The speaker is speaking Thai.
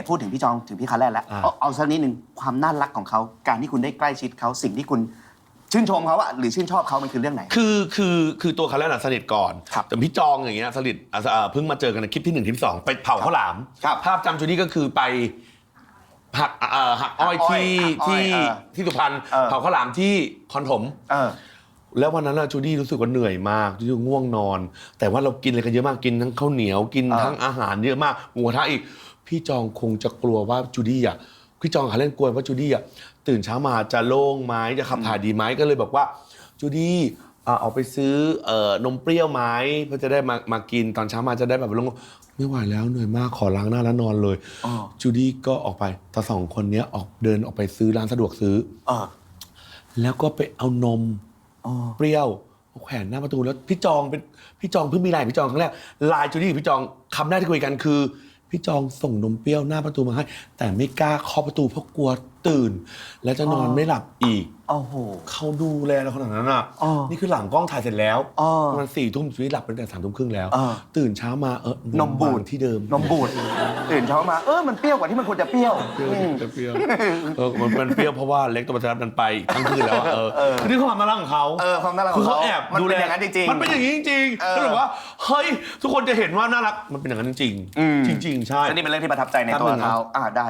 นๆพูดถึงพี่จองถึงพี่คาแรกแล้วอ่า เอาเอาสักนิดหนึ่งความน่ารักของเขาการที่คุณได้ใกล้ชิดเขาสิ่งที่คุณชื่นชมเขาอะหรือชื่นชอบเขามันคือเรื่องไหน คือคือคือตัวคาร์ลน่ะสนิทก่อน ครับแต่พี่จองอย่างเงี้ยสนิทอะอะเพิ่งมาเจอกันในคลิปที่หนึ่งคลิปที่สองไปเผาข้าวหลาม ครับภาพจำจูดี้ก็คือไปหักเอ่อหักอ้อยหักอ้อยที่หักอ้อยที่เออที่สุพรรณเออ เผาข้าวหลามที่คอนถม เออ แล้ววันนั้นอะจูดี้รู้สึกว่าเหนื่อยมากจูดี้ง่วงนอน แต่ว่าเรากินอะไรกันเยอะมากกินทั้งข้าวเหนียวกินอ่าทั้งอาหารเยอะมากหมูกระทะอีก พี่จองคงจะกลัวว่าจูดี้อะพี่จองเขาเล่นกลัวว่าจูดี้อะตื่นเช้ามาจะโล่งไหมจะขับถ่ายดีไหมก็เลยบอกว่าจูดี้อะออกไปซื้อเอ่อนมเปรี้ยวไหมเพื่อจะได้มามากินตอนเช้ามาจะได้แบบลงไม่ไหวแล้วเหนื่อยมากขอล้างหน้าแล้วนอนเลยอ๋อจูดี้ก็ออกไปแต่สองคนเนี้ยออกเดินออกไปซื้อร้านสะดวกซื้อเออแล้วก็ไปเอานมอ๋อ เปรี้ยวแขวนหน้าประตูแล้วพี่จองเป็นพี่จองเพิ่งมีไลน์พี่จองครั้งแรกไลน์จูดี้กับพี่จองคำแรกที่คุยกันคือ พี่จองส่งนมเปรี้ยวหน้าประตูมาให้ แต่ไม่กล้าเคาะประตูเพราะกลัว ตื่น แล้วจะนอนอ๋อไม่หลับอีก โอ้โห เขาดูแลเราขนาดนั้นอะ อ๋อนี่คือหลังกล้องถ่ายเสร็จแล้วอ๋อประมาณสี่ทุ่มจูดี้หลับไปตั้งแต่สามทุ่มครึ่งแล้วอ๋อตื่นเช้ามาเออนมบูดวางที่เดิมนมบูดตื่นเช้ามา เออมันเปรี้ยวกว่าที่มันควรจะเปรี้ยวเปรี้ยวอืมเปรี้ยวเออมันเป็นเปรี้ยวเพราะว่าเล็กตัวประทับมันไปทั้งคืนแล้วอะเออเออคือนี่คือความน่ารักของเขาเออความน่ารักขคือองเขาเขาแอบมันดูเป็นแลอย่างนั้นจริงๆมันเป็นอย่างนี้จริงเออๆแล้วบอกว่าเฮ้ยทุกคนจะเห็นว่าน่ารักมันเป็นอย่างนั้นจริงอืมๆจริง ๆ ใช่ อันนี้เป็นเรื่องที่ประทับใจในครับตัวหนึ่งนะเขาอ่าได้